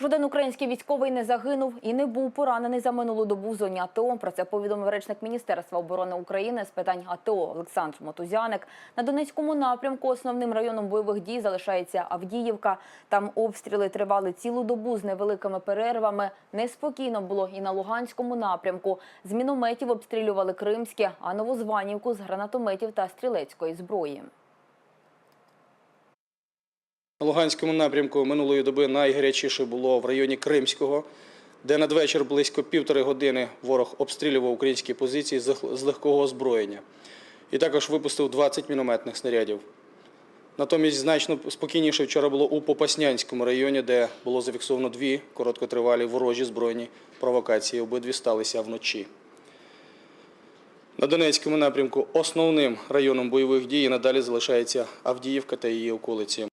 Жоден український військовий не загинув і не був поранений за минулу добу в зоні АТО. Про це повідомив речник Міністерства оборони України з питань АТО Олександр Мотузяник. На Донецькому напрямку основним районом бойових дій залишається Авдіївка. Там обстріли тривали цілу добу з невеликими перервами. Неспокійно було і на Луганському напрямку. З мінометів обстрілювали Кримське, а Новозванівку з гранатометів та стрілецької зброї. На Луганському напрямку минулої доби найгарячіше було в районі Кримського, де надвечір близько півтори години ворог обстрілював українські позиції з легкого озброєння і також випустив 20 мінометних снарядів. Натомість значно спокійніше вчора було у Попаснянському районі, де було зафіксовано дві короткотривалі ворожі збройні провокації. Обидві сталися вночі. На Донецькому напрямку основним районом бойових дій надалі залишається Авдіївка та її околиці.